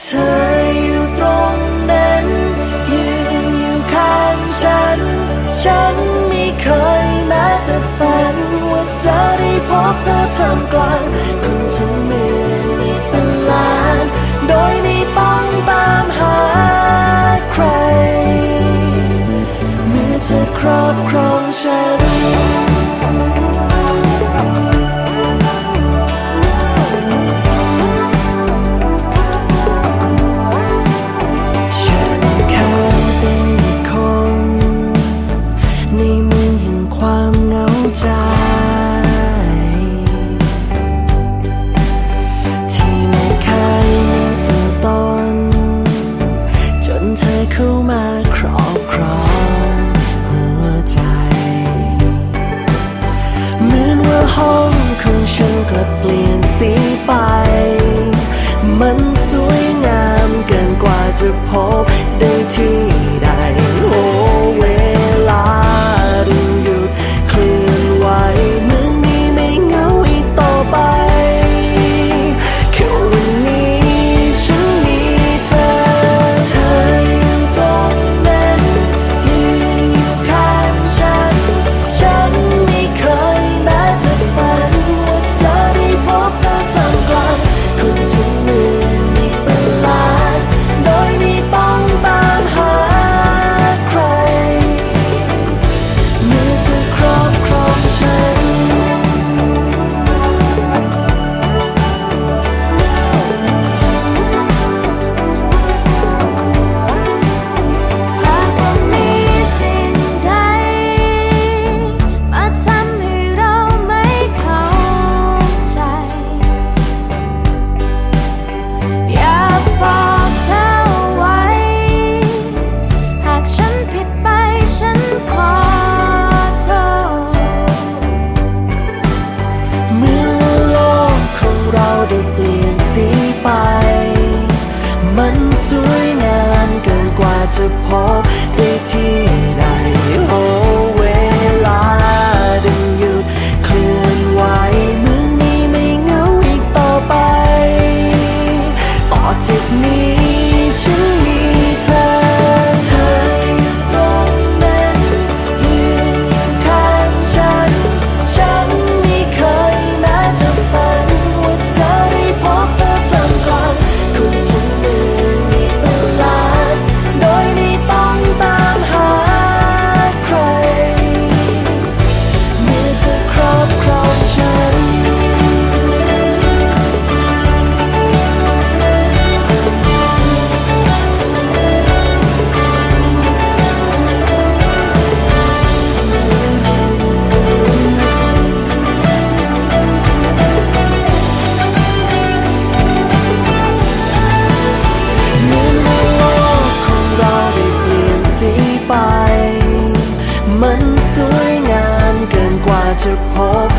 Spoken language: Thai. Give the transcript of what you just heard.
เธออยู่ตรงนั้น ยืนอยู่ข้างฉัน ฉันไม่เคยแม้แต่ฝัน ว่าจะได้พบเธอท่ามกลาง กลับเปลี่ยนสีไป มันสวยงามเกินกว่าจะพบได้ที่ พบ